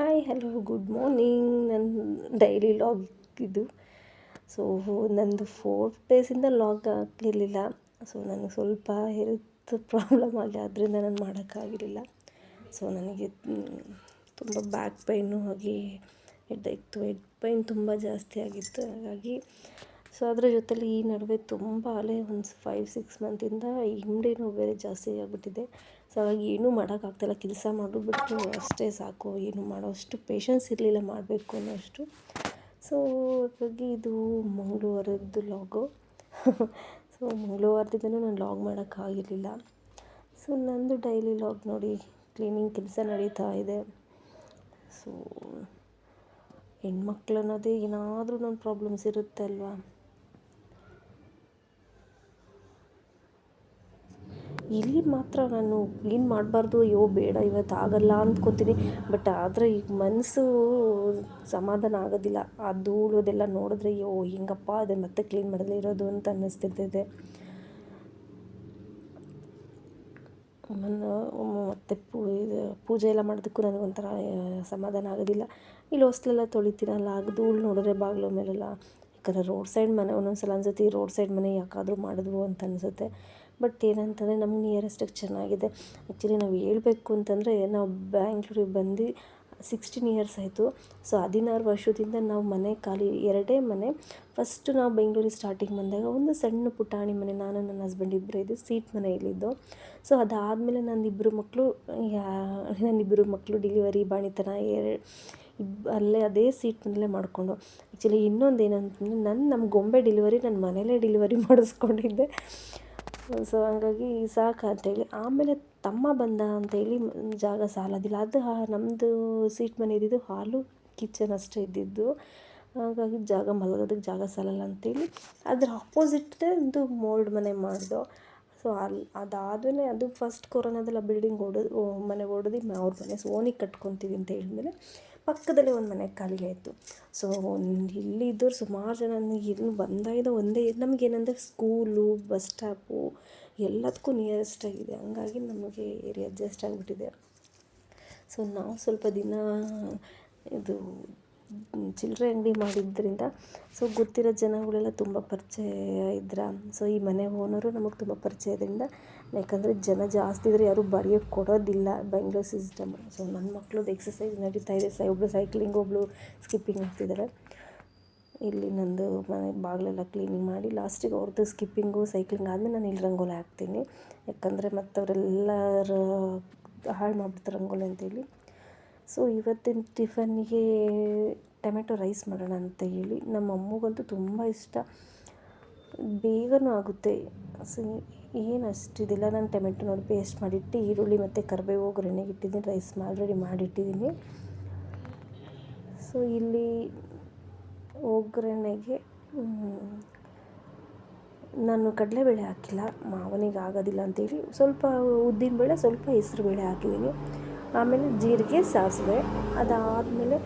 Hi hello good morning ನನ್ನ daily log ಇದು. So ನಂದು ಫೋರ್ ಡೇಸಿಂದ ಲಾಗ್ ಆಗಿರಲಿಲ್ಲ ಸೊ ನನಗೆ ಸ್ವಲ್ಪ ಹೆಲ್ತ್ ಪ್ರಾಬ್ಲಮ್ ಆಗಿ ಅದರಿಂದ ನಾನು ಮಾಡೋಕ್ಕಾಗಿರಲಿಲ್ಲ ಸೊ ನನಗೆ ತುಂಬ ಬ್ಯಾಕ್ ಪೈನು ಆಗಿ ಹೆಡ್ ಇತ್ತು ಹೆಡ್ ಪೈನ್ ತುಂಬ ಜಾಸ್ತಿ ಆಗಿತ್ತು. ಹಾಗಾಗಿ ಸೊ ಅದರ ಜೊತೆಲಿ ಈ ನಡುವೆ ತುಂಬ ಅಲೆ ಒಂದು ಫೈವ್ ಸಿಕ್ಸ್ ಮಂತಿಂದ ಹಿಂಡಿನೂ ಬೇರೆ ಜಾಸ್ತಿ ಆಗಿಬಿಟ್ಟಿದೆ. ಸೊ ಹಾಗಾಗಿ ಏನೂ ಮಾಡೋಕ್ಕಾಗ್ತಿಲ್ಲ ಕೆಲಸ ಮಾಡಿಬಿಟ್ಟು ಅಷ್ಟೇ ಸಾಕು. ಏನು ಮಾಡೋ ಅಷ್ಟು ಪೇಷನ್ಸ್ ಇರಲಿಲ್ಲ ಮಾಡಬೇಕು ಅನ್ನೋಷ್ಟು ಸೊ ಹಾಗಾಗಿ ಇದು ಮಂಗಳವಾರದ್ದು ಲಾಗು ಸೊ ಮಂಗಳವಾರದಿಂದ ನಾನು ಲಾಗ್ ಮಾಡೋಕ್ಕಾಗಿರಲಿಲ್ಲ ಸೊ ನಂದು ಡೈಲಿ ಲಾಗ್ ನೋಡಿ ಕ್ಲೀನಿಂಗ್ ಕೆಲಸ ನಡೀತಾ ಇದೆ. ಸೊ ಹೆಣ್ಮಕ್ಳು ಅನ್ನೋದೇ ಏನಾದರೂ ನನ್ನ ಪ್ರಾಬ್ಲಮ್ಸ್ ಇರುತ್ತೆ ಅಲ್ವಾ ಇಲ್ಲಿ ಮಾತ್ರ ನಾನು ಕ್ಲೀನ್ ಮಾಡಬಾರ್ದು, ಅಯ್ಯೋ ಬೇಡ ಇವತ್ತು ಆಗಲ್ಲ ಅಂದ್ಕೋತೀನಿ ಬಟ್ ಆದರೆ ಈಗ ಮನಸ್ಸು ಸಮಾಧಾನ ಆಗೋದಿಲ್ಲ. ಆ ಧೂಳು ಅದೆಲ್ಲ ನೋಡಿದ್ರೆ, ಅಯ್ಯೋ ಹಿಂಗಪ್ಪ ಅದೇ ಮತ್ತೆ ಕ್ಲೀನ್ ಮಾಡದೇ ಇರೋದು ಅಂತ ಅನ್ನಿಸ್ತಿರ್ತೈತೆ. ನಾನು ಮತ್ತೆ ಪೂಜೆ ಎಲ್ಲ ಮಾಡೋದಕ್ಕೂ ನನಗೊಂಥರ ಸಮಾಧಾನ ಆಗೋದಿಲ್ಲ. ಇಲ್ಲಿ ಹೊಸ್ಲೆಲ್ಲ ತೊಳಿತೀರಲ್ಲ ಆಗ ಧೂಳು ನೋಡಿದ್ರೆ ಬಾಗಿಲು ಮೇಲೆಲ್ಲ ಯಾಕಂದರೆ ರೋಡ್ ಸೈಡ್ ಮನೆ ಒಂದೊಂದು ಸಲ ಅನ್ಸುತ್ತೆ ರೋಡ್ ಸೈಡ್ ಮನೆ ಯಾಕಾದರೂ ಮಾಡಿದ್ವು ಅಂತ ಅನಿಸುತ್ತೆ. ಬಟ್ ಏನಂತಂದರೆ ನಮ್ಮ ನಿಯರೆಸ್ಟಾಗಿ ಚೆನ್ನಾಗಿದೆ ಆ್ಯಕ್ಚುಲಿ ನಾವು ಹೇಳಬೇಕು ಅಂತಂದರೆ ನಾವು ಬ್ಯಾಂಗ್ಳೂರಿಗೆ ಬಂದು ಸಿಕ್ಸ್ಟೀನ್ ಇಯರ್ಸ್ ಆಯಿತು. ಸೊ ಹದಿನಾರು ವರ್ಷದಿಂದ ನಾವು ಮನೆ ಖಾಲಿ, ಎರಡೇ ಮನೆ. ಫಸ್ಟು ನಾವು ಬೆಂಗಳೂರಿಗೆ ಸ್ಟಾರ್ಟಿಂಗ್ ಬಂದಾಗ ಒಂದು ಸಣ್ಣ ಪುಟಾಣಿ ಮನೆ. ನಾನು, ನನ್ನ ಹಸ್ಬೆಂಡ್ ಇಬ್ಬರು ಇದ್ದು ಸೀಟ್ ಮನೆ ಇಲ್ಲಿದ್ದು. ಸೊ ಅದಾದಮೇಲೆ ಇಬ್ಬರು ಮಕ್ಕಳು ನನ್ನ ಇಬ್ಬರು ಮಕ್ಕಳು ಡಿಲಿವರಿ ಬಾಣಿತನ ಎರಡು ಇಬ್, ಅಲ್ಲೇ ಅದೇ ಸೀಟ್ ಮನೇಲೇ ಮಾಡಿಕೊಂಡು. ಆ್ಯಕ್ಚುಲಿ ಇನ್ನೊಂದು ಏನಂತಂದರೆ ನನ್ನ ನಮ್ಮ ಗೊಂಬೆ ಡಿಲಿವರಿ ನನ್ನ ಮನೇಲೇ ಡಿಲಿವರಿ ಮಾಡಿಸ್ಕೊಂಡಿದ್ದೆ. ಸೊ ಹಾಗಾಗಿ ಸಾಕು ಅಂತೇಳಿ. ಆಮೇಲೆ ತಮ್ಮ ಬಂದ ಅಂತೇಳಿ ಜಾಗ ಸಾಲೋದಿಲ್ಲ. ಅದು ನಮ್ಮದು ಸೀಟ್ ಮನೆ ಇದ್ದಿದ್ದು ಹಾಲು ಕಿಚನ್ ಅಷ್ಟೇ ಇದ್ದಿದ್ದು. ಹಾಗಾಗಿ ಜಾಗ ಮಲಗೋದಕ್ಕೆ ಜಾಗ ಸಾಲಲ್ಲ ಅಂತೇಳಿ. ಅದ್ರ ಅಪೋಸಿಟ್ದೇ ಒಂದು ಮೋಲ್ಡ್ ಮನೆ ಮಾಡಿದೋ. ಸೊ ಅಲ್ಲಿ ಅದಾದಮೇಲೆ ಅದು ಫಸ್ಟ್ ಕೊರೋನಾದೆಲ್ಲ ಬಿಲ್ಡಿಂಗ್ ಓಡೋದು ಮನೆ ಓಡೋದು ಅವ್ರ ಮನೆ ಸೋನಿಗೆ ಕಟ್ಕೊತೀವಿ ಅಂತ ಹೇಳಿದ್ಮೇಲೆ ಪಕ್ಕದಲ್ಲೇ ಒಂದು ಮನೆ ಖಾಲಿ ಆಯಿತು ಸೊ ಇಲ್ಲಿದ್ದರು ಸುಮಾರು ಜನ ಇಲ್ಲಿ ಬಂದಾಗಿದ್ದ ಒಂದೇ, ನಮಗೇನಂದರೆ ಸ್ಕೂಲು ಬಸ್ ಸ್ಟಾಪು ಎಲ್ಲದಕ್ಕೂ ನಿಯರೆಸ್ಟ್ ಆಗಿದೆ. ಹಂಗಾಗಿ ನಮಗೆ ಏರಿಯಾ ಅಡ್ಜಸ್ಟ್ ಆಗಿಬಿಟ್ಟಿದೆ. ಸೊ ನಾವು ಸ್ವಲ್ಪ ದಿನ ಇದು ಚಿಲ್ಲರೆ ಅಂಗಡಿ ಮಾಡಿದ್ದರಿಂದ ಸೊ ಗೊತ್ತಿರೋ ಜನಗಳೆಲ್ಲ ತುಂಬ ಪರಿಚಯ ಇದ್ರ. ಸೊ ಈ ಮನೆ ಓನರು ನಮಗೆ ತುಂಬ ಪರಿಚಯ ಇದರಿಂದ ಯಾಕಂದರೆ ಜನ ಜಾಸ್ತಿ ಇದ್ದರೆ ಯಾರೂ ಬರೆಯೋಕ್ಕೆ ಕೊಡೋದಿಲ್ಲ ಬೆಂಗ್ಳೂರು ಸಿಸ್ಟಮ್ ಸೊ ನನ್ನ ಮಕ್ಳದ್ದು ಎಕ್ಸಸೈಸ್ ನಡೀತಾ ಇದೆ. ಸೈ ಒಬ್ಬಳು ಸೈಕ್ಲಿಂಗ್ ಒಬ್ಬಳು ಸ್ಕಿಪ್ಪಿಂಗ್ ಆಗ್ತಿದ್ದಾರೆ ಇಲ್ಲಿ ನಂದು ಮನೆ ಬಾಗಿಲೆಲ್ಲ ಕ್ಲೀನಿಂಗ್ ಮಾಡಿ ಲಾಸ್ಟಿಗೆ ಅವ್ರದ್ದು ಸ್ಕಿಪ್ಪಿಂಗು ಸೈಕ್ಲಿಂಗ್ ಆದಮೇಲೆ ನಾನು ಇಲ್ಲಿ ರಂಗೋಲಿ ಹಾಕ್ತೀನಿ. ಯಾಕಂದರೆ ಮತ್ತು ಅವರೆಲ್ಲರೂ ಹಾಳು ಮಾಡಿಬಿಡ್ತಾರೆ ರಂಗೋಲಿ ಅಂತೇಳಿ. ಸೊ ಇವತ್ತಿನ ಟಿಫನ್ನಿಗೆ ಟೊಮೆಟೊ ರೈಸ್ ಮಾಡೋಣ ಅಂತ ಹೇಳಿ. ನಮ್ಮ ಅಮ್ಮಗಂತೂ ತುಂಬ ಇಷ್ಟ. ಬೇಗನೂ ಆಗುತ್ತೆ. ಸೊ ಏನು ಅಷ್ಟಿದಿಲ್ಲ. ನಾನು ಟೊಮೆಟೊ ನೋಡಿ ಪೇಸ್ಟ್ ಮಾಡಿಟ್ಟು ಈರುಳ್ಳಿ ಮತ್ತು ಕರಿಬೇವು ಒಗ್ಗರಣೆಗೆ ಇಟ್ಟಿದ್ದೀನಿ. Rice already ಮಾಡಿಟ್ಟಿದ್ದೀನಿ. ಸೊ ಇಲ್ಲಿ ಒಗ್ಗರಣೆಗೆ ನಾನು ಕಡಲೆಬೇಳೆ ಹಾಕಿಲ್ಲ. ಮಾವನಿಗೆ ಆಗೋದಿಲ್ಲ ಅಂತೇಳಿ. ಸ್ವಲ್ಪ ಉದ್ದಿನಬೇಳೆ ಸ್ವಲ್ಪ ಹೆಸ್ರುಬೇಳೆ ಹಾಕಿದ್ದೀನಿ. ಆಮೇಲೆ ಜೀರಿಗೆ ಸಾಸಿವೆ, ಅದಾದಮೇಲೆ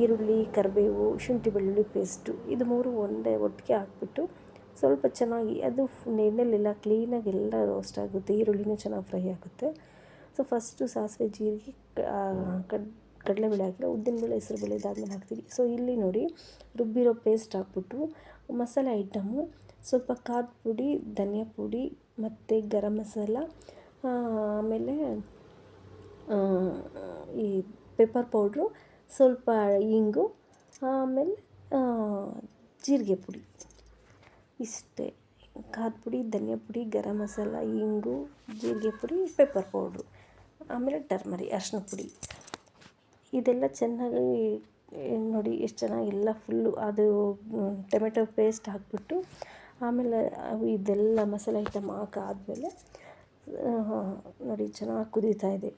ಈರುಳ್ಳಿ, ಕರಿಬೇವು, ಶುಂಠಿ ಬೆಳ್ಳುಳ್ಳಿ ಪೇಸ್ಟು ಇದು ಮೂರು ಒಂದೇ ಒಟ್ಟಿಗೆ ಹಾಕ್ಬಿಟ್ಟು ಸ್ವಲ್ಪ ಚೆನ್ನಾಗಿ ಅದು ಎಣ್ಣೆಲೆಲ್ಲ ಕ್ಲೀನಾಗಿ ಎಲ್ಲ ರೋಸ್ಟ್ ಆಗುತ್ತೆ, ಈರುಳ್ಳಿನೂ ಚೆನ್ನಾಗಿ ಫ್ರೈ ಆಗುತ್ತೆ. ಸೊ ಫಸ್ಟು ಸಾಸಿವೆ ಜೀರಿಗೆ ಕಡ್, ಕಡಲೆಬೇಳೆ ಹಾಕಿಲ್ಲ ಉದ್ದಿನಬೇಳೆ ಹೆಸರುಬೇಳೆ ಇದಾದಮೇಲೆ ಹಾಕ್ತೀವಿ. ಸೊ ಇಲ್ಲಿ ನೋಡಿ ರುಬ್ಬಿರೋ ಪೇಸ್ಟ್ ಹಾಕ್ಬಿಟ್ಟು ಮಸಾಲೆ ಐಟಮು ಸ್ವಲ್ಪ ಖಾರದ ಪುಡಿ, ಧನಿಯಾ ಪುಡಿ ಮತ್ತು ಗರಂ ಮಸಾಲ ಆಮೇಲೆ ಈ ಪೆಪ್ಪರ್ ಪೌಡ್ರು, ಸ್ವಲ್ಪ ಇಂಗು, ಆಮೇಲೆ ಜೀರಿಗೆ ಪುಡಿ. ಇಷ್ಟೇ. ಖಾರದ ಪುಡಿ, ಧನಿಯಾ ಪುಡಿ, ಗರಂ ಮಸಾಲ, ಇಂಗು, ಜೀರಿಗೆ ಪುಡಿ ಪೆಪ್ಪರ್ ಪೌಡ್ರು. ಆಮೇಲೆ ಟರ್ಮರಿ ಅರಿಶಿನ ಪುಡಿ. ಇದೆಲ್ಲ ಚೆನ್ನಾಗಿ, ನೋಡಿ, ಎಷ್ಟು ಚೆನ್ನಾಗಿ, ಎಲ್ಲ ಫುಲ್ಲು ಅದು, ಟೊಮೆಟೊ ಪೇಸ್ಟ್ ಹಾಕಿಬಿಟ್ಟು, ಆಮೇಲೆ ಇದೆಲ್ಲ ಮಸಾಲೆ ಐಟಮ್ ಹಾಕಾದ್ಮೇಲೆ ನೋಡಿ, ಚೆನ್ನಾಗಿ ಕುದೀತಾ ಇದೆ.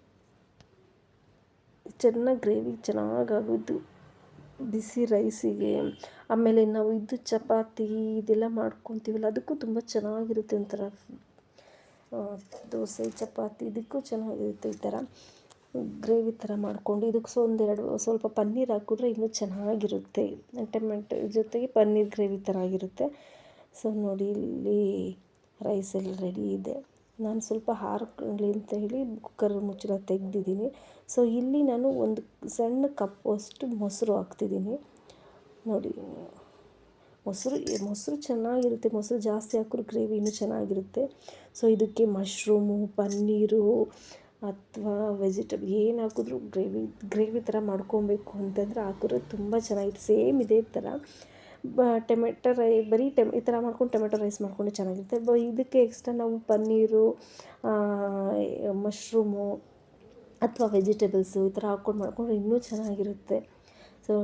ಚೆನ್ನಾಗಿ ಗ್ರೇವಿ ಚೆನ್ನಾಗಿ ಆಗೋದು ಬಿಸಿ ರೈಸಿಗೆ ಆಮೇಲೆ ನಾವು ಇದು ಚಪಾತಿ ಇದೆಲ್ಲ ಮಾಡ್ಕೊತೀವಲ್ಲ, ಅದಕ್ಕೂ ತುಂಬ ಚೆನ್ನಾಗಿರುತ್ತೆ ಒಂಥರ ದೋಸೆ, ಚಪಾತಿ, ಇದಕ್ಕೂ ಚೆನ್ನಾಗಿರುತ್ತೆ ಈ ಥರ. ಗ್ರೇವಿ ಥರ ಮಾಡಿಕೊಂಡು ಇದಕ್ಕೆ ಸೊ ಒಂದೆರಡು, ಸ್ವಲ್ಪ ಪನ್ನೀರ್ ಹಾಕಿದ್ರೆ ಇನ್ನೂ ಚೆನ್ನಾಗಿರುತ್ತೆ. ಟೊಮೆಟೊ ಜೊತೆಗೆ ಪನ್ನೀರ್ ಗ್ರೇವಿ ಥರ ಆಗಿರುತ್ತೆ. ಸೊ ನೋಡಿ ಇಲ್ಲಿ ರೈಸ್ ಎಲ್ಲ ರೆಡಿ ಇದೆ. ನಾನು ಸ್ವಲ್ಪ ಹಾರ್ಕೊಳ್ಳಿ ಅಂತ ಹೇಳಿ ಕುಕ್ಕರ್ ಮುಚ್ಚಳ ತೆಗೆದಿದ್ದೀನಿ. ಸೊ ಇಲ್ಲಿ ನಾನು ಒಂದು ಸಣ್ಣ ಕಪ್ಪಷ್ಟು ಮೊಸರು ಹಾಕ್ತಿದ್ದೀನಿ. ನೋಡಿ, ಮೊಸರು ಮೊಸರು ಚೆನ್ನಾಗಿರುತ್ತೆ. ಮೊಸರು ಜಾಸ್ತಿ ಹಾಕಿದ್ರೆ ಗ್ರೇವಿ ಇನ್ನೂ ಚೆನ್ನಾಗಿರುತ್ತೆ. ಸೊ ಇದಕ್ಕೆ ಮಶ್ರೂಮು, ಪನ್ನೀರು ಅಥವಾ ವೆಜಿಟೇಬಲ್ ಏನು ಹಾಕಿದ್ರು ಗ್ರೇವಿ ಗ್ರೇವಿ ಥರ ಮಾಡ್ಕೊಬೇಕು ಅಂತಂದರೆ ಹಾಕಿದ್ರೆ ತುಂಬ ಚೆನ್ನಾಗಿತ್ತು ಸೇಮ್ ಇದೇ ಥರ. ಟೊಮೆಟೊ ರೈ, ಬರೀ ಟೆಮ್, ಈ ಥರ ಮಾಡ್ಕೊಂಡು ಟೊಮೆಟೊ ರೈಸ್ ಮಾಡ್ಕೊಂಡು ಚೆನ್ನಾಗಿರುತ್ತೆ. ಬ, ಇದಕ್ಕೆ ಎಕ್ಸ್ಟ್ರಾ ನಾವು ಪನ್ನೀರು ಮಶ್ರೂಮು ಅಥವಾ ವೆಜಿಟೇಬಲ್ಸು ಈ ಥರ ಹಾಕ್ಕೊಂಡು ಮಾಡಿಕೊಂಡ್ರೆ ಇನ್ನೂ ಚೆನ್ನಾಗಿರುತ್ತೆ. ಸೊ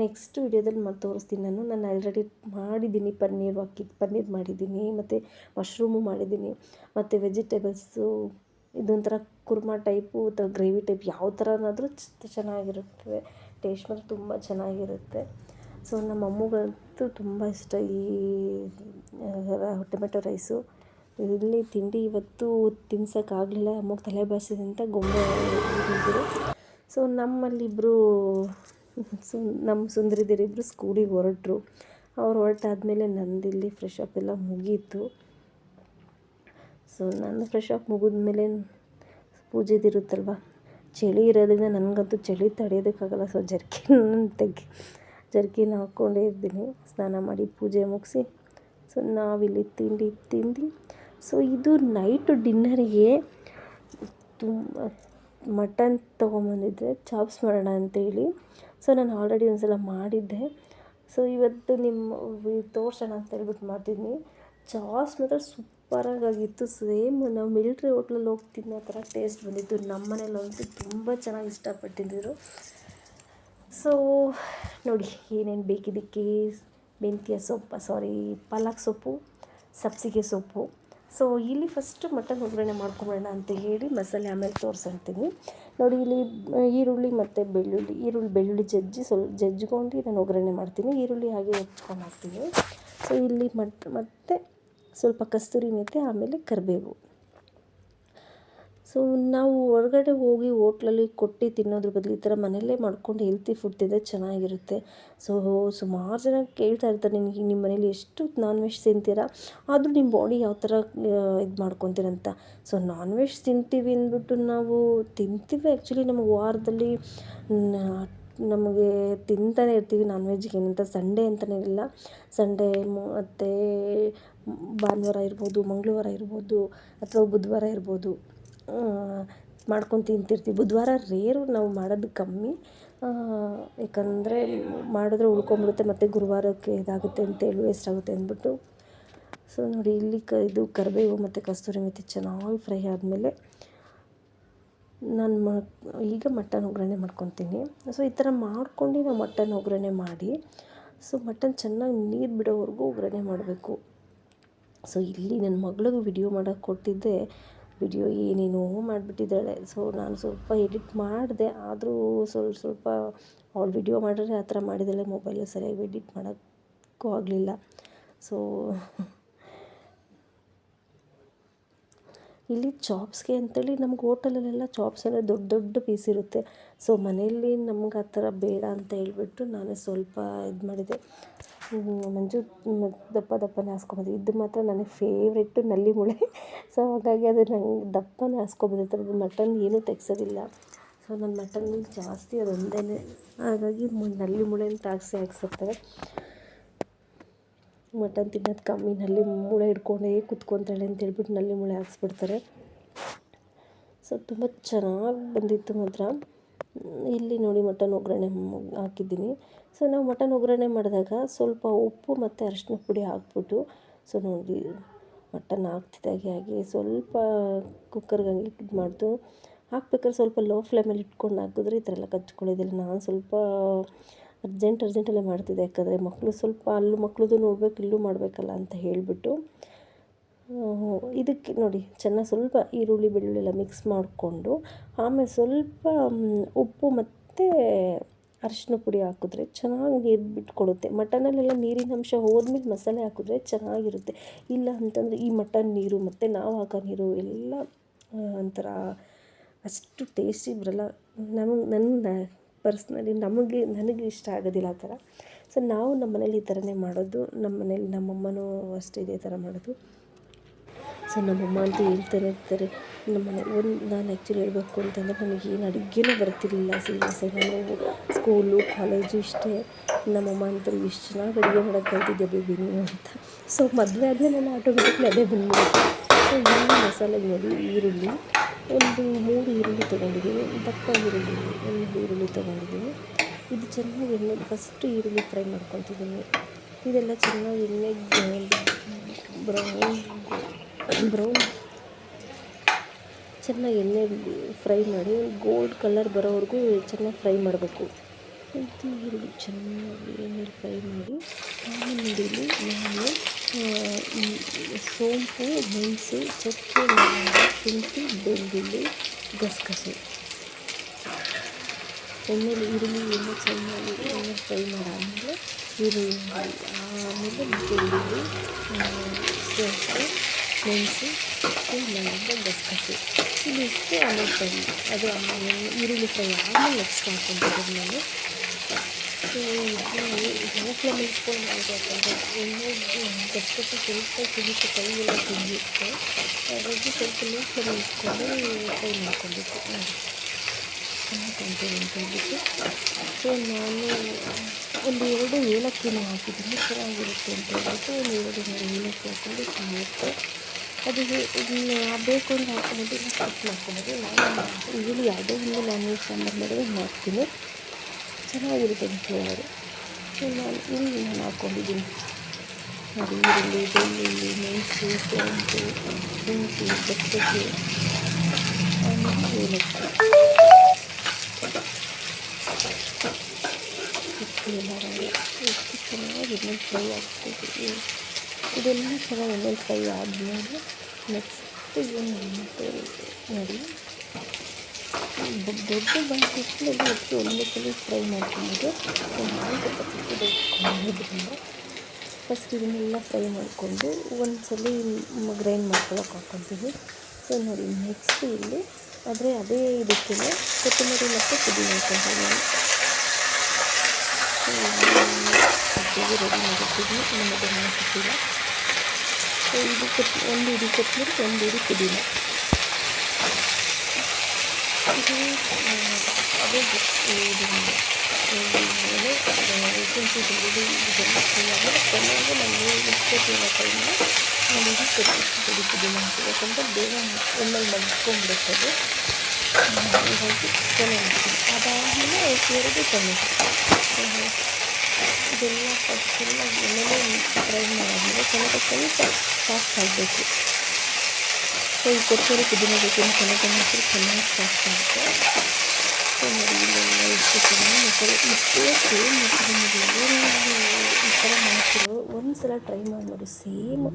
ನೆಕ್ಸ್ಟ್ ವಿಡಿಯೋದಲ್ಲಿ ಮತ್ತೆ ತೋರಿಸ್ತೀನಿ ನಾನು. ನಾನು ಆಲ್ರೆಡಿ ಮಾಡಿದ್ದೀನಿ ಪನ್ನೀರ್ ಹಾಕಿದ್ದು ಪನ್ನೀರ್ ಮಾಡಿದ್ದೀನಿ, ಮತ್ತು ಮಶ್ರೂಮು ಮಾಡಿದ್ದೀನಿ, ಮತ್ತು ವೆಜಿಟೇಬಲ್ಸು ಇದೊಂಥರ ಕುರ್ಮಾ ಟೈಪು ಅಥವಾ ಗ್ರೇವಿ ಟೈಪ್ ಯಾವ ಥರನಾದರೂ ಚೆನ್ನಾಗಿರುತ್ತದೆ ಟೇಸ್ಟ್ ಮಾತ್ರ ತುಂಬ ಚೆನ್ನಾಗಿರುತ್ತೆ. ಸೊ ನಮ್ಮ ಅಮ್ಮಗಂತೂ ತುಂಬ ಇಷ್ಟ ಈ ಟೊಮೆಟೊ ರೈಸು. ಇಲ್ಲಿ ತಿಂಡಿ ಇವತ್ತು ತಿನ್ಸೋಕ್ಕಾಗಲಿಲ್ಲ, ಅಮ್ಮಗೆ ತಲೆ ಬಾರಿಸಿದಂತ ಗೊಂಬೆ ತಿಂತಿದ್ರು ಸೊ ನಮ್ಮಲ್ಲಿಬ್ಬರು ಸು ನಮ್ಮ ಸುಂದರಿದಿರಿಬ್ಬರು ಸ್ಕೂಲಿಗೆ ಹೊರಟ್ರು. ಅವ್ರು ಹೊರಟಾದ್ಮೇಲೆ ನಂದಿಲ್ಲಿ ಫ್ರೆಶ್ ಅಪ್ ಎಲ್ಲ ಮುಗೀತು. ಸೊ ನಾನು ಫ್ರೆಶ್ ಅಪ್ ಮುಗಿದ್ಮೇಲೆ ಪೂಜೆದಿರುತ್ತಲ್ವ, ಚಳಿ ಇರೋದ್ರಿಂದ ನನಗಂತೂ ಚಳಿ ತಡೆಯೋದಕ್ಕಾಗಲ್ಲ, ಸೊ ಜರ್ಕಿನ್ ತೆಗಿ ಜರ್ಕಿನ್ ಹಾಕ್ಕೊಂಡೇ ಇದ್ದೀನಿ. ಸ್ನಾನ ಮಾಡಿ ಪೂಜೆ ಮುಗಿಸಿ. ಸೊ ನಾವಿಲ್ಲಿ ತಿಂಡಿ ತಿಂದು ಸೊ ಇದು ನೈಟು ಡಿನ್ನರಿಗೆ ತುಂಬ ಮಟನ್ ತೊಗೊಂಬಂದಿದ್ದೆ ಚಾಪ್ಸ್ ಮಾಡೋಣ ಅಂತೇಳಿ. ಸೊ ನಾನು ಆಲ್ರೆಡಿ ಒಂದು ಸಲ ಮಾಡಿದ್ದೆ. ಸೊ ಇವತ್ತು ನಿಮ್ಮ ತೋರ್ಸೋಣ ಅಂತ ಹೇಳ್ಬಿಟ್ಟು ಮಾಡ್ತಿದ್ದೀನಿ ಚಾಪ್ಸ್ ಮಾತ್ರ ಸೂಪರಾಗಿತ್ತು ಸೇಮ್ ನಾವು ಮಿಲ್ಟ್ರಿ ಹೋಟ್ಲಲ್ಲಿ ಹೋಗಿ ತಿನ್ನೋ ಥರ ಟೇಸ್ಟ್ ಬಂದಿತ್ತು. ನಮ್ಮ ಮನೇಲಂತೂ ತುಂಬ ಚೆನ್ನಾಗಿ ಇಷ್ಟಪಟ್ಟಿದ್ದರು ಸೊ ನೋಡಿ, ಏನೇನು ಬೇಕಿದ್ದಕ್ಕೆ ಮೆಂತ್ಯ ಸೊಪ್ಪು ಸಾರಿ ಪಾಲಕ್ ಸೊಪ್ಪು, ಸಬ್ಸಿಗೆ ಸೊಪ್ಪು. ಸೊ ಇಲ್ಲಿ ಫಸ್ಟ್ ಮಟನ್ ಒಗ್ಗರಣೆ ಮಾಡ್ಕೊಬೋಣ ಅಂತ ಹೇಳಿ ಮಸಾಲೆ ಆಮೇಲೆ ತೋರಿಸ್ತೀನಿ. ನೋಡಿ, ಇಲ್ಲಿ ಈರುಳ್ಳಿ ಮತ್ತು ಬೆಳ್ಳುಳ್ಳಿ, ಈರುಳ್ಳಿ ಬೆಳ್ಳುಳ್ಳಿ ಜಜ್ಜಿ ಸ್ವಲ್ಪ ಜಜ್ಜಿಕೊಂಡು ನಾನು ಒಗ್ಗರಣೆ ಮಾಡ್ತೀನಿ. ಈರುಳ್ಳಿ ಹಾಗೆ ಹೆಚ್ಕೊಂಡು ಹಾಕ್ತೀನಿ. ಸೊ ಇಲ್ಲಿ ಮಟ್, ಮತ್ತು ಸ್ವಲ್ಪ ಕಸ್ತೂರಿ ಮೆತ್ತೆ ಆಮೇಲೆ ಕರಿಬೇವು. ಸೊ ನಾವು ಹೊರಗಡೆ ಹೋಗಿ ಹೋಟ್ಲಲ್ಲಿ ಕೊಟ್ಟು ತಿನ್ನೋದ್ರ ಬದಲು ಈ ಥರ ಮನೆಯಲ್ಲೇ ಮಾಡ್ಕೊಂಡು ಹೆಲ್ತಿ ಫುಡ್ ತಿಂದರೆ ಚೆನ್ನಾಗಿರುತ್ತೆ. ಸೊ ಸುಮಾರು ಜನ ಕೇಳ್ತಾ ಇರ್ತಾರೆ ನಿಮಗೆ ನಿಮ್ಮ ಮನೇಲಿ ಎಷ್ಟು ನಾನ್ ವೆಜ್ ತಿಂತೀರಾ? ಆದರೂ ನಿಮ್ಮ ಬಾಡಿ ಯಾವ ಥರ ಇದು ಮಾಡ್ಕೊತೀರಂತ? ಸೊ ನಾನ್ ವೆಜ್ ತಿಂತೀವಿ ಅಂದ್ಬಿಟ್ಟು ನಾವು ತಿಂತೀವಿ ಆ್ಯಕ್ಚುಲಿ ನಮಗೆ ವಾರದಲ್ಲಿ ನಮಗೆ ತಿಂತಾನೆ ಇರ್ತೀವಿ ನಾನ್ ವೆಜ್ಗೆ ಏನಂತ ಸಂಡೇ ಅಂತಲೇ ಇಲ್ಲ. ಸಂಡೇ ಮತ್ತು, ಭಾನುವಾರ ಇರ್ಬೋದು, ಮಂಗಳವಾರ ಇರ್ಬೋದು, ಅಥವಾ ಬುಧವಾರ ಇರ್ಬೋದು. ಮಾಡ್ಕೊಂಡು ತಿಂತಿರ್ತೀವಿ. ಬುಧವಾರ ರೇರು ನಾವು ಮಾಡೋದು ಕಮ್ಮಿ. ಯಾಕಂದರೆ ಮಾಡಿದ್ರೆ ಉಳ್ಕೊಂಬಿಡುತ್ತೆ ಮತ್ತು ಗುರುವಾರಕ್ಕೆ ಇದಾಗುತ್ತೆ ಅಂತೇಳಿ ವೇಸ್ಟ್ ಆಗುತ್ತೆ ಅಂದ್ಬಿಟ್ಟು. ಸೊ ನೋಡಿ, ಇಲ್ಲಿ ಕ, ಇದು ಕರಿಬೇವು ಮತ್ತು ಕಸ್ತೂರಿ ಮೆತ್ತಿ ಚೆನ್ನಾಗಿ ಫ್ರೈ ಆದಮೇಲೆ ನಾನು ಮ, ಈಗ ಮಟನ್ ಒಗ್ಗರಣೆ ಮಾಡ್ಕೊತೀನಿ. ಸೊ ಈ ಥರ ಮಾಡ್ಕೊಂಡು ನಾವು ಮಟನ್ ಒಗ್ಗರಣೆ ಮಾಡಿ ಸೊ ಮಟನ್ ಚೆನ್ನಾಗಿ ನೀರು ಬಿಡೋವರೆಗೂ ಒಗ್ಗರಣೆ ಮಾಡಬೇಕು. ಸೊ ಇಲ್ಲಿ ನನ್ನ ಮಗಳಿಗೂ ವಿಡಿಯೋ ಮಾಡೋಕ್ಕೆ ಕೊಟ್ಟಿದ್ದೆ. ವಿಡಿಯೋ ಏನೇನೋ ಮಾಡಿಬಿಟ್ಟಿದ್ದಾಳೆ. ಸೊ ನಾನು ಸ್ವಲ್ಪ ಎಡಿಟ್ ಮಾಡಿದೆ. ಆದರೂ ಸ್ವಲ್ಪ ಸ್ವಲ್ಪ ಅವಳು ವಿಡಿಯೋ ಮಾಡಿದ್ರೆ ಆ ಥರ ಮಾಡಿದ್ದಾಳೆ ಮೊಬೈಲ್ ಸರಿಯಾಗಿ ಎಡಿಟ್ ಮಾಡೋಕ್ಕೂ ಆಗಲಿಲ್ಲ. ಸೊ ಇಲ್ಲಿ ಚಾಪ್ಸ್ಗೆ ಅಂತೇಳಿ ನಮ್ಗೆ ಹೋಟೆಲಲ್ಲೆಲ್ಲ ಚಾಪ್ಸ್ ಅಂದರೆ ದೊಡ್ಡ ದೊಡ್ಡ ಪೀಸ್ ಇರುತ್ತೆ. ಸೊ ಮನೆಯಲ್ಲಿ ನಮ್ಗೆ ಆ ಥರ ಬೇಡ ಅಂತ ಹೇಳ್ಬಿಟ್ಟು ನಾನೇ ಸ್ವಲ್ಪ ಇದು ಮಾಡಿದೆ ಮಂಜು ದಪ್ಪ ದಪ್ಪನೇ ಹಾಸ್ಕೊಬೋದು ಇದು ಮಾತ್ರ ನನಗೆ ಫೇವ್ರೆಟ್ಟು ನಲ್ಲಿ ಮುಳೆ. ಸೊ ಹಾಗಾಗಿ ಅದು ನಂಗೆ ದಪ್ಪನೇ ಅದು ಮಟನ್ ಏನೂ ತೆಗ್ಸೋದಿಲ್ಲ. ಸೊ ನನ್ನ ಮಟನ್ ಜಾಸ್ತಿ ಅದೊಂದೇ ಹಾಗಾಗಿ ನಲ್ಲಿ ಮುಳೆ ಅಂತ ಹಾಕ್ಸಿ ಹಾಕ್ಸಿರ್ತಾರೆ ಮಟನ್ ತಿನ್ನೋದು ಕಮ್ಮಿ, ನಲ್ಲಿ ಮುಳೆ ಹಿಡ್ಕೊಂಡೇ ಕುತ್ಕೊತಾಳೆ ಅಂತ ಹೇಳ್ಬಿಟ್ಟು ನಲ್ಲಿ ಮುಳೆ ಹಾಕ್ಸ್ಬಿಡ್ತಾರೆ. ಸೊ ತುಂಬ ಚೆನ್ನಾಗಿ ಬಂದಿತ್ತು ಮಾತ್ರ. ಇಲ್ಲಿ ನೋಡಿ ಮಟನ್ ಒಗ್ಗರಣೆ ಹಾಕಿದ್ದೀನಿ. ಸೊ ನಾವು ಮಟನ್ ಒಗ್ಗರಣೆ ಮಾಡಿದಾಗ ಸ್ವಲ್ಪ ಉಪ್ಪು ಮತ್ತು ಅರಿಶಿನ ಪುಡಿ ಹಾಕ್ಬಿಟ್ಟು, ಸೊ ನೋಡಿ ಮಟನ್ ಹಾಕ್ತಿದ್ದಾಗೆ ಹಾಗೆ ಸ್ವಲ್ಪ ಕುಕ್ಕರ್ಗೆ ಹಂಗೆ ಇದು ಮಾಡಿದು, ಹಾಕ್ಬೇಕಾದ್ರೆ ಸ್ವಲ್ಪ ಲೋ ಫ್ಲೇಮಲ್ಲಿ ಇಟ್ಕೊಂಡು ಹಾಕಿದ್ರೆ ಈ ಥರ ಎಲ್ಲ ಕಚ್ಕೊಳ್ಳೋದಿಲ್ಲ. ನಾನು ಸ್ವಲ್ಪ ಅರ್ಜೆಂಟ್ ಅರ್ಜೆಂಟಲ್ಲೇ ಮಾಡ್ತಿದ್ದೆ, ಯಾಕಂದರೆ ಮಕ್ಕಳು ಸ್ವಲ್ಪ ಅಲ್ಲೂ ಮಕ್ಕಳು ನೋಡಬೇಕು, ಇಲ್ಲೂ ಮಾಡಬೇಕಲ್ಲ ಅಂತ ಹೇಳಿಬಿಟ್ಟು ಇದಕ್ಕೆ ನೋಡಿ ಚೆನ್ನಾಗಿ ಸ್ವಲ್ಪ ಈರುಳ್ಳಿ, ಬೆಳ್ಳುಳ್ಳಿ ಎಲ್ಲ ಮಿಕ್ಸ್ ಮಾಡಿಕೊಂಡು, ಆಮೇಲೆ ಸ್ವಲ್ಪ ಉಪ್ಪು ಮತ್ತು ಅರಿಶಿನ ಪುಡಿ ಹಾಕಿದ್ರೆ ಚೆನ್ನಾಗಿ ನೀರು ಬಿಟ್ಕೊಡುತ್ತೆ ಮಟನಲ್ಲೆಲ್ಲ ನೀರಿನ ಅಂಶ ಹೋದ್ಮೇಲೆ ಮಸಾಲೆ ಹಾಕಿದ್ರೆ ಚೆನ್ನಾಗಿರುತ್ತೆ. ಇಲ್ಲ ಅಂತಂದರೆ ಈ ಮಟನ್ ನೀರು ಮತ್ತು ನಾವು ಹಾಕೋ ನೀರು ಎಲ್ಲ ಒಂಥರ ಅಷ್ಟು ಟೇಸ್ಟಿ ಬರಲ್ಲ ನಮಗೆ ನನ್ನ ಪರ್ಸ್ನಲಿ ನಮಗೆ, ನನಗೆ ಇಷ್ಟ ಆಗೋದಿಲ್ಲ ಆ ಥರ. ಸೊ ನಾವು ನಮ್ಮ ಮನೇಲಿ ಈ ಥರನೇ ಮಾಡೋದು. ನಮ್ಮ ಮನೇಲಿ ನಮ್ಮಮ್ಮನೂ ಅಷ್ಟೇ ಇದೇ ಥರ ಮಾಡೋದು. ಸೊ ನಮ್ಮಮ್ಮ ಅಂತೂ ಹೇಳ್ತಾನೆ ಇರ್ತಾರೆ ನಮ್ಮನೆ ಒಂದು ನಾನು ಆ್ಯಕ್ಚುಲಿ ಹೇಳಬೇಕು ಅಂತಂದರೆ ನನಗೆ ಏನು ಅಡುಗೆನೂ ಬರ್ತಿರಲಿಲ್ಲ ಸೀರಿಯಸ್ ಆಗಿ. ನಾನು ಸ್ಕೂಲು ಕಾಲೇಜು ಇಷ್ಟೇ. ನಮ್ಮಮ್ಮ ಅಂತಾರೆ ಎಷ್ಟು ಚೆನ್ನಾಗಿ ಅಡುಗೆ ಮಾಡೋದು ಕಲ್ತಿದ್ದೆ ಬೇಬಿ ಅಂತ. ಸೊ ಮದುವೆ ಆದಮೇಲೆ ನಾನು ಆಟೋಮೆಟಿಕ್ಲಿ ಅದೇ ಬಂದ್ಬಿಡುತ್ತೆ. ಸೊ ಈರುಳ್ಳಿ ಮಸಾಲೆ ನೋಡಿ, ಈರುಳ್ಳಿ. ಒಂದು ಮೂರು ಈರುಳ್ಳಿ ತೊಗೊಂಡಿದ್ದೀನಿ. ದಪ್ಪ ಈರುಳ್ಳಿ, ಒಂದು ಈರುಳ್ಳಿ ತೊಗೊಂಡಿದ್ದೀನಿ. ಇದು ಚೆನ್ನಾಗಿ ಎಣ್ಣೆ ಫಸ್ಟು ಈರುಳ್ಳಿ ಫ್ರೈ ಮಾಡ್ಕೊತಿದ್ದೀನಿ. ಇದೆಲ್ಲ ಚೆನ್ನಾಗಿ ಎಣ್ಣೆ, ಬ್ರೌನ್ ಬ್ರೌನ್ ಚೆನ್ನಾಗಿ ಎಣ್ಣೆ ಫ್ರೈ ಮಾಡಿ ಗೋಲ್ಡ್ ಕಲರ್ ಬರೋವರೆಗೂ ಚೆನ್ನಾಗಿ ಫ್ರೈ ಮಾಡಬೇಕು. ಇದು ಎರಡು ಚೆನ್ನಾಗಿ ಎಣ್ಣೆಯಲ್ಲಿ ಫ್ರೈ ಮಾಡಿ ಆಮೇಲೆ ನಾನು ಈ ಸೋಂಪು, ಮೆಣಸು, ಚಕ್ಕೆ ಶುಂಠಿ, ಬೆಳ್ಳುಳ್ಳಿ, ಗಸಗಸೆ. ಎಣ್ಣೆಲಿ ಈರುಳ್ಳಿ ಎಣ್ಣೆ ಚೆನ್ನಾಗಿ ಎಣ್ಣೆ ಫ್ರೈ ಆಮೇಲೆ ಈರುಳ್ಳಿ, ಆಮೇಲೆ ಬೆಳ್ಳುಳ್ಳಿ ಸೋಂಪು, ಮೆಣಸು ಲವಂಗ ಗಸಗಸೆ. ಇದಿಷ್ಟು ಆಮೇಲೆ ಫ್ರೈ ಅದು ಈರುಳ್ಳಿ ಫ್ರೈ ಆಮೇಲೆ ನೆಕ್ಸ್ಟ್ ಹಾಕ್ಕೊಂಡಿರೋದು ನಾನು ಫ್ಲೇಮಲ್ಲಿ ಇಟ್ಕೊಂಡು ಹೋಗಬೇಕಂದ್ರೆ ಎಣ್ಣೆ ಗಸಗಸೆ ಸ್ವಲ್ಪ ಸಿಗುತ್ತೆ ಕೈ ಎಲ್ಲ ತಿಂದಿತ್ತು ಹಾಗಾಗಿ ಸ್ವಲ್ಪ ಲೋ ಫ್ಲೇಮಲ್ಲಿ ಇಟ್ಕೊಂಡು ಫ್ರೈ ಮಾಡ್ಕೊಂಡಿತ್ತು ಕಾಣ್ತೇನೆ ಅಂತ ಹೇಳ್ಬಿಟ್ಟು ಸೊ ನಾನು ಒಂದು ಎರಡು ಏಲಕ್ಕಿನ ಹಾಕಿದ್ದೀನಿ. ಚೆನ್ನಾಗಿರುತ್ತೆ ಅಂತ ಹೇಳ್ಬಿಟ್ಟು ಒಂದು ಎರಡು ಏಲಕ್ಕಿ ಹಾಕೊಂಡು ಚೆನ್ನಾಗಿರುತ್ತೆ ಅದು ಬೇಕು ಅಂತ ಹಾಕ್ಕೊಂಡು ಕಟ್ ಮಾಡ್ಕೊಬೋದು ನಾನು ಈಗಲೂ ಯಾವುದೇ ಒಂದು ಲ್ಯಾಂಗ್ವೇಜ್ ವೆಜ್ ಸಾಂಬಾರು ಮಾಡಿದ್ರೆ ಹಾಕ್ತೀನಿ. ಚೆನ್ನಾಗಿರುತ್ತೆ ಫ್ಲೇವರು ಸೊ ನಾನು ಇಲ್ಲಿ ನಾನು ಹಾಕ್ಕೊಂಡಿದ್ದೀನಿ. ಅದು ಈರುಳ್ಳಿ, ಬೆಳ್ಳುಳ್ಳಿ, ಮೆಣಸು ಸೋಂಪು ಶುಂಠಿ ಗಸಗಸೆ ಎಲ್ಲ ಚೆನ್ನಾಗಿ ಇದನ್ನು ಫ್ರೈ ಆಗ್ತದೆ ಇದೆಲ್ಲ ಚೆನ್ನಾಗಿ ಎಣ್ಣೆ ಫ್ರೈ ಆದಮೇಲೆ ನೆಕ್ಸ್ಟ್ ಏನು ನೋಡಿ. ದೊಡ್ಡ ಇಟ್ಟಲ್ಲಿ ಹೆಚ್ಚು ಒಂದೇ ಸಲ ಫ್ರೈ ಮಾಡ್ಕೊಂಡು ಚಿಕ್ಕದು ಫಸ್ಟ್ ಇದನ್ನೆಲ್ಲ ಫ್ರೈ ಮಾಡಿಕೊಂಡು ಒಂದು ಸಲ ಗ್ರೈಂಡ್ ಮಾಡ್ಕೊಳಕ್ಕೆ ಹಾಕ್ಕೊತೀವಿ ಸೊ ನೋಡಿ ನೆಕ್ಸ್ಟ್ ಇಲ್ಲಿ ಆದರೆ ಅದೇ ಇದಕ್ಕೆ ಕೊತ್ತಂಬರಿ ಮತ್ತು ಪುದೀನ ಹಾಕ್ಕೊತೀವಿ ರೆಡಿ ಮಾಡಿರ್ತೀವಿ. ನಮಗೆ ಸೊ ಇದು ಕೊತ್ ಒಂದು ಇಡೀ ಕೊತ್ತಂಬರಿ, ಒಂದು ಇಡೀ ಪುದೀನ. ಇದು ಅದೇ ಶುಂಠಿ ಬೆಳ್ಳುಳ್ಳಿ ಇದೆಲ್ಲ ಕೊನೆಗೆ ನಾನು ಇಷ್ಟೊತ್ತಿನ ನಾನು ಇದು ಕೊಟ್ಟು ಪುಡಿ ಪುದೀನ ಹಾಕ್ತೀನಿ ಯಾಕಂದರೆ ಬೇಗ ಎಣ್ಣೆಲಿ ಮಗ್ಸ್ಕೊಂಡ್ಬಿಡುತ್ತೆ ಅದು ಹೀಗಾಗಿ ಹಾಕ್ತೀನಿ ಅದಾದಮೇಲೆ ಎರಡು ಟೊಮೆಟೊ. ಇದೆಲ್ಲ ಎಲ್ಲ ಎಣ್ಣೆಲೇ ಫ್ರೈ ಮಾಡಿದ್ರೆ ಟೊಮೆಟೊ ಸ್ವಲ್ಪ ಸಾಫ್ಟ್ ಆಗಬೇಕು. ಸೊ ಈ ಕೊತ್ತಂಬರಿ ಪುದೀನ ಜೊತೆ ಟೊಮೆಟೊ ಹಾಕಿದ್ರೆ ಚೆನ್ನಾಗಿ ಸಾಫ್ಟ್ ಆಗುತ್ತೆ. ಸೊ ನೋಡಿ ಇಲ್ಲೆಲ್ಲ ಎಷ್ಟು ಚೆನ್ನಾಗಿ ಮಸಾಲೆ ಇಷ್ಟೇ ಸೇಮ್ ಮಸಾಲೆ ಈ ಥರ ಮಾಡ್ತಿರೋ ಒಂದು ಸಲ ಟ್ರೈ ಮಾಡಿ ನೋಡಿ ಸೇಮ್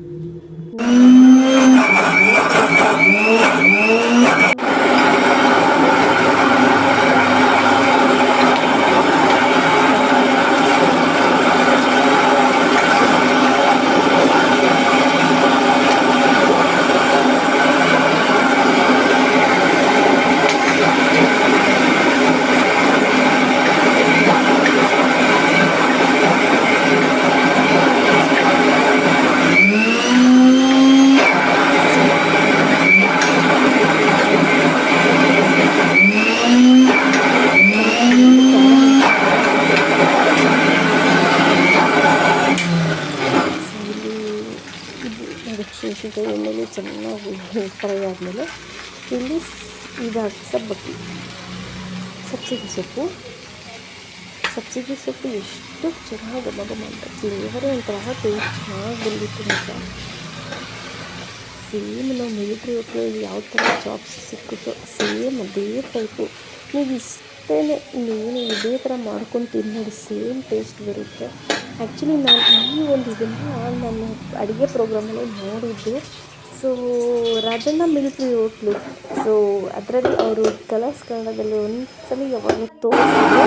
ಮೆಣಸಿನ್ಕಾಯಿ ಎಣ್ಣೆಲಿ ಚೆನ್ನಾಗಿ ಫ್ರೈ ಆದಮೇಲೆ ಇಲ್ಲಿ ಇದಾಗಿ ಸಬ್ಬಕ್ಕಿ. ಸಬ್ಸಿಗೆ ಸೊಪ್ಪು. ಸಬ್ಸಿಗೆ ಸೊಪ್ಪು ಎಷ್ಟು ಚೆನ್ನಾಗಿ ಘಮ ಅಂತ ಫ್ಲೇವರೇ ಒಂಥರ ಟೇಸ್ಟ್ ಚೆನ್ನಾಗಿ ಬಂದಿತ್ತು ಮಾತ್ರ. ಸೇಮ್ ನಾವು ಮಿಲಿಟ್ರಿ ಹೋಟ್ಲಲ್ಲಿ ಯಾವ ಥರ ಜಾಬ್ಸ್ ಸಿಕ್ಕುತ್ತೋ ಸೇಮ್ ಅದೇ ಟೈಪು ನೀವು ಇಷ್ಟೇ ನೀನು ಇದೇ ಥರ ಮಾಡ್ಕೊಂಡು ತಿನ್ನೋದು ಸೇಮ್ ಟೇಸ್ಟ್ ಬರುತ್ತೆ. ಆ್ಯಕ್ಚುಲಿ ನಾನು ಈ ಒಂದು ಇದನ್ನು ನಾನು ಅಡುಗೆ ಪ್ರೋಗ್ರಾಮಲ್ಲಿ ನೋಡಿದ್ದು. So Rajanna military hotel. So ಅದರಲ್ಲಿ ಅವರು ಕಲರ್ಸ್ ಕನ್ನಡದಲ್ಲಿ ಒಂದು ತೋರಿಸಿದ್ರು.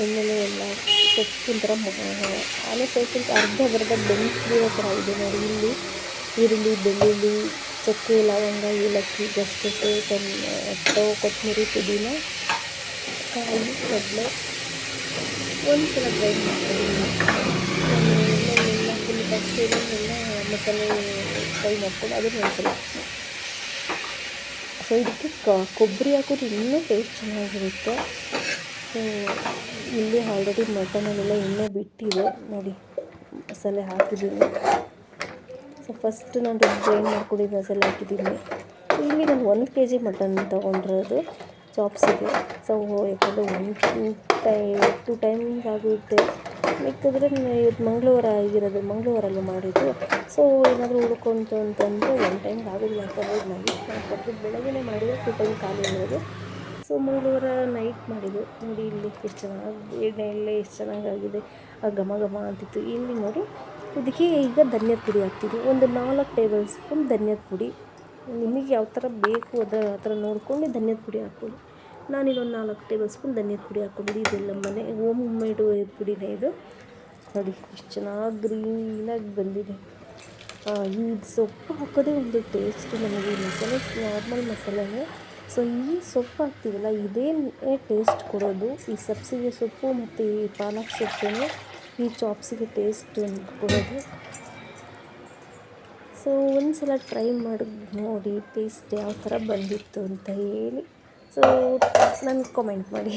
ಎಣ್ಣೆಲೆ ಎಲ್ಲ ಸೊಪ್ಪಿನ ಥರ ಆಲೂ ಸ್ವಲ್ಪ ಅರ್ಧ ಬರ್ಧ ಬೆಂದಿರೋ ಥರ ಇದೆ ನೋಡಿ ಇಲ್ಲಿ ಈರುಳ್ಳಿ ಬೆಳ್ಳುಳ್ಳಿ ಚಕ್ಕೆ ಲವಂಗ ಏಲಕ್ಕಿ ಗಸಗಸೆ ಟೊಮೆಟೊ ಕೊತ್ತಂಬರಿ ಪುದೀನ ಕಾಯಿ ಕಡಲೆ ಒಂದು ಸಲ ಗ್ರೈಂಡ್ ಮಾಡ್ಕೊಂಡಿದ್ದೀನಿ ಎಲ್ಲ ಫುಲ್ ಫಸ್ಟ್ ಎಲ್ಲ ಮಸಾಲೆ ಫ್ರೈ ಮಾಡ್ಕೊಂಡು ಅದನ್ನು ಒಂದು ಸೊ, ಇದಕ್ಕೆ ಕೊಬ್ಬರಿ ಹಾಕೋದು ಇನ್ನೂ ಟೇಸ್ಟ್ ಚೆನ್ನಾಗಿರುತ್ತೆ. ಸೊ, ಇಲ್ಲಿ ಆಲ್ರೆಡಿ ಮಟನಲ್ಲೆಲ್ಲ ಇನ್ನೂ ಬಿಟ್ಟಿದೆ. ನೋಡಿ, ಮಸಾಲೆ ಹಾಕಿದ್ದೀನಿ. ಸೊ ಫಸ್ಟ್ ನಾನು ಗ್ರೈಂಡ್ ಮಾಡ್ಕೊಂಡು ಮಸಾಲೆ ಹಾಕಿದ್ದೀನಿ. ಇಲ್ಲಿ ನಾನು ಒಂದು ಕೆ ಜಿ ಮಟನ್ ತೊಗೊಂಡಿರೋದು ಚಾಪ್ಸಿಗೆ ಸೊ ಯಾಕಂದರೆ ಒನ್ ಟೂ ಟೈ ಟೈಮ್ ಆಗುತ್ತೆ. ಮಿಕ್ಕಿದ್ರೆ ಇವತ್ತು ಮಂಗಳವಾರ ಆಗಿರೋದು ಮಂಗಳವಾರಲ್ಲೂ ಮಾಡಿದ್ದು. ಸೊ ಏನಾದರೂ ಉಳ್ಕೊಂತು ಅಂತಂದರೆ ಒನ್ ಟೈಮ್ ಆಗೋದಿಲ್ಲ ಯಾಕಂದರೆ ನೈಟ್ ಕೊಟ್ಟು ಬೆಳಗ್ಗೆ ಮಾಡಿದರೆ ಟೈಮ್ ಖಾಲಿ ಇರೋದು. ಸೊ ಮಂಗಳವಾರ ನೈಟ್ ಮಾಡಿದ್ದು. ನೋಡಿ ಇಲ್ಲಿ ಎಷ್ಟು ಚೆನ್ನಾಗಿ ಎಣ್ಣೆ ಎಷ್ಟು ಚೆನ್ನಾಗಾಗಿದೆ. ಆ ಘಮ ಘಮ ಅಂತಿತ್ತು. ಇಲ್ಲಿ ನೋಡಿ, ಇದಕ್ಕೆ ಈಗ ಧನ್ಯದ ಪುಡಿ ಹಾಕ್ತೀವಿ ಒಂದು ನಾಲ್ಕು ಟೇಬಲ್ ಸ್ಪೂನ್ ಧನ್ಯದ ಪುಡಿ. ನಿಮಗೆ ಯಾವ ಥರ ಬೇಕು ಅದರ ಆ ಥರ ನೋಡ್ಕೊಂಡು ಧನ್ಯದ ಪುಡಿ ಹಾಕ್ಕೊಳ್ಳಿ ನಾನಿಲ್ಲಿ ಒಂದು ನಾಲ್ಕು ಟೇಬಲ್ ಸ್ಪೂನ್ ಧನಿಯಾ ಪುಡಿ ಹಾಕ್ಕೊಂಡಿದ್ದು. ಇದೆಲ್ಲ ಮನೆ ಹೋಮ್ ಮೇಡು ಪುಡಿನೇ ಇದು ನೋಡಿ ಎಷ್ಟು ಚೆನ್ನಾಗಿ ಗ್ರೀನಾಗಿ ಬಂದಿದೆ. ಈ ಸೊಪ್ಪು ಹಾಕೋದೇ ಒಂದು ಟೇಸ್ಟ್ ನಮಗೆ ಮಸಾಲೆ ನಾರ್ಮಲ್ ಮಸಾಲೆನೇ. ಸೊ ಈ ಸೊಪ್ಪು ಹಾಕ್ತೀವಲ್ಲ, ಇದೇ ಟೇಸ್ಟ್ ಕೊಡೋದು. ಈ ಸಬ್ಸಿಗೆ ಸೊಪ್ಪು ಮತ್ತು ಈ ಪಾಲಕ್ ಸೊಪ್ಪು ಈ ಚಾಪ್ಸಿಗೆ ಟೇಸ್ಟ್ ಕೊಡೋದು. ಸೊ ಒಂದು ಸಲ ಟ್ರೈ ಮಾಡಿ, ನೋಡಿ ಟೇಸ್ಟ್ ಯಾವ ಥರ ಬಂದಿತ್ತು ಅಂತ ಹೇಳಿ. ಸೊ ನನಗೆ ಕಾಮೆಂಟ್ ಮಾಡಿ.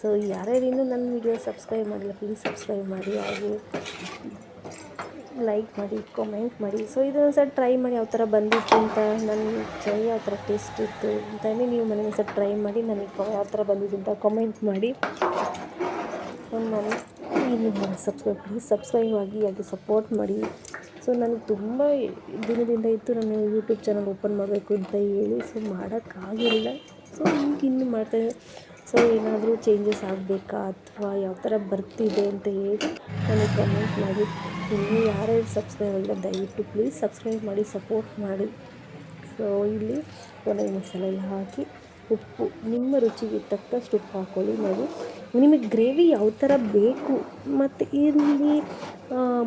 ಸೊ ಯಾರ್ಯಾರು ಇನ್ನೂ ನನ್ನ ವಿಡಿಯೋ ಸಬ್ಸ್ಕ್ರೈಬ್ ಮಾಡಿಲ್ಲ ಪ್ಲೀಸ್ ಸಬ್ಸ್ಕ್ರೈಬ್ ಮಾಡಿ. ಹಾಗೆ ಲೈಕ್ ಮಾಡಿ ಕಾಮೆಂಟ್ ಮಾಡಿ. ಸೊ ಇದೊಂದು ಸಲ ಟ್ರೈ ಮಾಡಿ ಯಾವ ಥರ ಬಂದಿತ್ತು ಅಂತ ನನ್ನ ಚೈ ಯಾವ ಥರ ಟೇಸ್ಟ್ ಇತ್ತು ಅಂತಲೇ ನೀವು ಮನೆಗೆ ಸಲ ಟ್ರೈ ಮಾಡಿ, ನನಗೆ ಯಾವ ಥರ ಬಂದಿದ್ದು ಅಂತ ಕಮೆಂಟ್ ಮಾಡಿ. ನಾನು ಸಬ್ಸ್ಕ್ರೈಬ್ ಪ್ಲೀಸ್ ಸಬ್ಸ್ಕ್ರೈಬ್ ಆಗಿ ಹಾಗೆ ಸಪೋರ್ಟ್ ಮಾಡಿ. ಸೊ ನನಗೆ ತುಂಬ ದಿನದಿಂದ ಇತ್ತು, ನಾನು ಯೂಟ್ಯೂಬ್ ಚಾನಲ್ ಓಪನ್ ಮಾಡಬೇಕು ಅಂತ ಹೇಳಿ. ಸೊ ಮಾಡೋಕ್ಕಾಗಿಲ್ಲ ಸೊ ಈಗ ಇನ್ನು ಮಾಡ್ತಾ ಸೊ ಏನಾದರೂ ಚೇಂಜಸ್ ಆಗಬೇಕಾ ಅಥವಾ ಯಾವ ಥರ ಬರ್ತಿದೆ ಅಂತ ಹೇಳಿ ನನಗೆ ಕಮೆಂಟ್ ಮಾಡಿ. ಇನ್ನೂ ಯಾರ್ಯಾರು ಸಬ್ಸ್ಕ್ರೈಬ್ ಆಗಿಲ್ಲ, ದಯವಿಟ್ಟು ಪ್ಲೀಸ್ ಸಬ್ಸ್ಕ್ರೈಬ್ ಮಾಡಿ ಸಪೋರ್ಟ್ ಮಾಡಿ. ಸೊ ಇಲ್ಲಿ ಕೊನೆಗೆ ಮಸಾಲೆ ಎಲ್ಲ ಹಾಕಿ ಉಪ್ಪು, ನಿಮ್ಮ ರುಚಿಗೆ ತಕ್ಕಷ್ಟು ಉಪ್ಪು ಹಾಕ್ಕೊಳ್ಳಿ ನೋಡಿ, ನಿಮಗೆ ಗ್ರೇವಿ ಯಾವ ಥರ ಬೇಕು, ಮತ್ತು ಇಲ್ಲಿ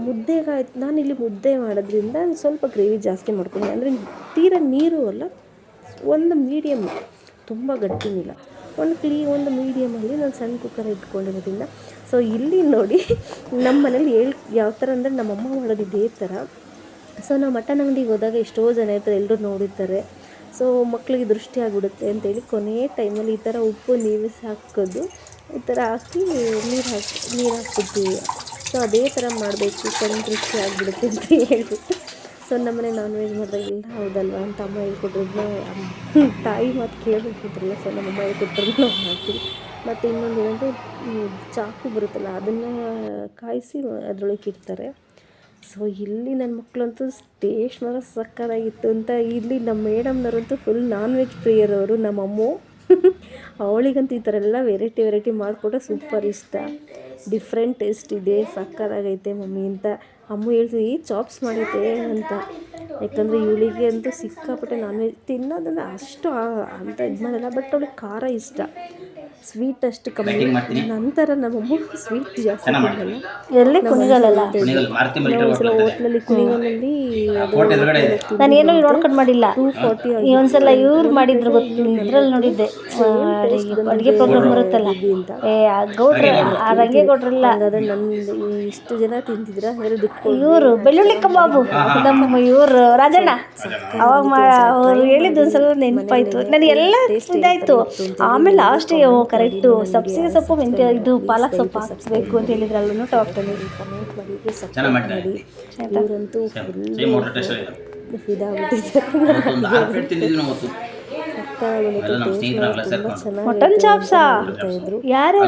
ಮುದ್ದೆಗಾಯ್ತು ಇಲ್ಲಿ ಮುದ್ದೆ ಮಾಡೋದ್ರಿಂದ ಸ್ವಲ್ಪ ಗ್ರೇವಿ ಜಾಸ್ತಿ ಮಾಡ್ಕೊಂಡೆ ಅಂದರೆ ತೀರ ನೀರು ಅಲ್ಲ, ಒಂದು ಮೀಡಿಯಮ್ ತುಂಬ ಗಟ್ಟಿನಿಲ್ಲ. ಒಂದು ಕ್ಲೀ, ಒಂದು ಮೀಡಿಯಮಲ್ಲಿ ನಾನು ಸಣ್ಣ ಕುಕ್ಕರ್ ಇಟ್ಕೊಂಡಿರೋದ್ರಿಂದ. ಸೊ ಇಲ್ಲಿ ನೋಡಿ, ನಮ್ಮ ಮನೇಲಿ ಹೇಳ್, ಯಾವ ಥರ ಅಂದರೆ ನಮ್ಮಮ್ಮ ಮಾಡೋದು ಇದೇ ಥರ. ಸೊ ನಾವು ಮಟನ್ ಅಂಗಡಿಗೆ ಹೋದಾಗ ಎಷ್ಟೋ ಜನ ಇರ್ತಾರೆ ಎಲ್ಲರೂ ನೋಡಿರ್ತಾರೆ. ಸೊ ಮಕ್ಕಳಿಗೆ ದೃಷ್ಟಿ ಆಗಿಬಿಡುತ್ತೆ ಅಂತೇಳಿ ಕೊನೆಯ ಟೈಮಲ್ಲಿ ಈ ಥರ ಉಪ್ಪು, ನೀರು ಹಾಕೋದು ಈ ಥರ ಹಾಕಿ ನೀರು ಹಾಕಿ, ನೀರು ಹಾಕ್ಬಿಡ್ತೀವಿ. ಸೊ ಅದೇ ಥರ ಮಾಡಬೇಕು, ಕಣ್ಣು ದೃಷ್ಟಿ ಆಗಿಬಿಡುತ್ತೆ ಅಂತ ಹೇಳ್ಬಿಟ್ಟು. ಸೊ ನಮ್ಮನೆ ನಾನ್ ವೆಜ್ ಮಾಡಿದಾಗ, ಇಲ್ಲ, ಹೌದಲ್ವಾ? ಅಂತ ಅಮ್ಮ ಹೇಳ್ಕೊಟ್ರಿದ್ನ ತಾಯಿ ಮಾತು ಕೇಳಬೇಕಿದ್ರಲ್ಲ ಸೊ ನಮ್ಮಮ್ಮ ಹೇಳ್ಕೊಟ್ರು ನಾವು ಮಾಡ್ತೀವಿ ಮತ್ತು ಇನ್ನೊಂದು ಏನಂದರೆ ಚಾಕು ಬರುತ್ತಲ್ಲ, ಅದನ್ನು ಕಾಯಿಸಿ ಅದರೊಳಗೆ ಇಡ್ತಾರೆ. ಸೊ ಇಲ್ಲಿ ನನ್ನ ಮಕ್ಕಳಂತೂ ಟೇಸ್ಟ್ ಮಾತ್ರ ಸಕ್ಕತ್ತಾಗಿತ್ತು ಅಂತ, ಇಲ್ಲಿ ನಮ್ಮ ಮೇಡಮ್ನವರಂತೂ ಫುಲ್ ನಾನ್ ವೆಜ್ ಪ್ರಿಯರವರು ನಮ್ಮಮ್ಮು ಅವಳಿಗಂತೂ ಈ ಥರ ಎಲ್ಲ ವೆರೈಟಿ ವೆರೈಟಿ ಮಾಡಿಕೊಟ್ರೆ ಸೂಪರ್ ಇಷ್ಟ. ಡಿಫ್ರೆಂಟ್ ಟೇಸ್ಟ್ ಇದೆ, ಸಕ್ಕತ್ತಾಗೈತೆ ಮಮ್ಮಿ ಅಂತ. ಅಮ್ಮ ಹೇಳ್ತೀವಿ ಚಾಪ್ಸ್ ಮಾಡೈತೆ ಅಂತ. ಯಾಕಂದರೆ ಇವಳಿಗೆ ಅಂತೂ ಸಿಕ್ಕಾಪಟ್ಟೆ ನಾನ್ ವೆಜ್ ತಿನ್ನೋದನ್ನು ಅಷ್ಟು ಅಂತ ಇದು ಮಾಡಲ್ಲ ಬಟ್ ಅವಳಿಗೆ ಖಾರ ಇಷ್ಟ. ಸ್ವೀಟ್ ಅಷ್ಟು ಕಮ್ಮಿ ನಂತರ ನಮ್ಮಮ್ಮ ಸ್ವೀಟ್ ಜಾಸ್ತಿ ತಿನ್ನಲ್ಲ ಎಲ್ಲಿ ಕುಣಿಗಲ್ಲ ಒಂದ್ಸಲ ಹೋಟ್ಲಲ್ಲಿ ಕುಣಿಗಲಲ್ಲಿ ನಾನು ಏನೋ ನೋಡ್ಕೊಂಡು ಮಾಡಿಲ್ಲ. ಈ ಒಂದ್ಸಲ ಇವ್ರು ಮಾಡಿದ್ರು ಗೊತ್ತು ಇದ್ರಲ್ಲಿ ನೋಡಿದ್ದೆ. ಅಡುಗೆ ಪ್ರೋಗ್ರಾಮ್ ಬರುತ್ತಲ್ಲ? ಏ ಆ ಗೌಡ್ರ ಆ ರಂಗೆ ಗೌಡ್ರಲ್ಲ? ಹಾಗಾದ್ರೆ ನನ್ನ ಇಷ್ಟು ಜನ ತಿಂತಿದ್ರ ಇವರು ಬೆಳ್ಳುಳ್ಳಿ ಕಬಾಬು ನಮ್ಮ ಇವರು ರಾಜಣ್ಣ. ಅವಾಗ ಮಾ ಅವ್ರು ಹೇಳಿದ್ದು ಒಂದ್ಸಲ ನೆನಪಾಯ್ತು. ನನಗೆ ಎಲ್ಲ ಇದಾಯ್ತು. ಆಮೇಲೆ ಲಾಸ್ಟಿಗೆ ಕರೆಕ್ಟು ಸಬ್ಸಿಗೆ ಸೊಪ್ಪು ಮೆಂತ್ಯ ಇದು ಪಾಲಕ್ ಸೊಪ್ಪು ಹಾಕ್ಸ್ಬೇಕು ಅಂತ ಹೇಳಿದ್ರೆ ಅಲ್ಲೂ. ಟಾಪ್ ಹಾಕ್ತಾನೆ ಕಮೆಂಟ್ ಚೆನ್ನಾಗಿ ಮಾಡ್ತಾರೆ ಮಾಡಿ. ಇವರಂತೂ ಚೆನ್ನಾಗಿ ಮಟನ್ ಚಾಪ್ಸಾ ಯಾರ್ಯಾರು?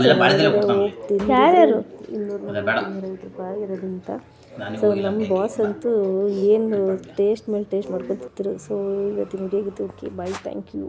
ಯಾರ್ಯಾರು? ಇನ್ನೂರ ಅದೇ ಬೇಡ. ನೂರೈವತ್ತು ರೂಪಾಯಿ ನಾನು ಸೊ ನಮ್ಮ ಬಾಸ್ ಅಂತೂ ಏನು ಟೇಸ್ಟ್ ಮೇಲೆ ಟೇಸ್ಟ್ ಮಾಡ್ಕೊತಿದ್ರು. ಸೊ ಇವತ್ತಿನ video okay bye thank you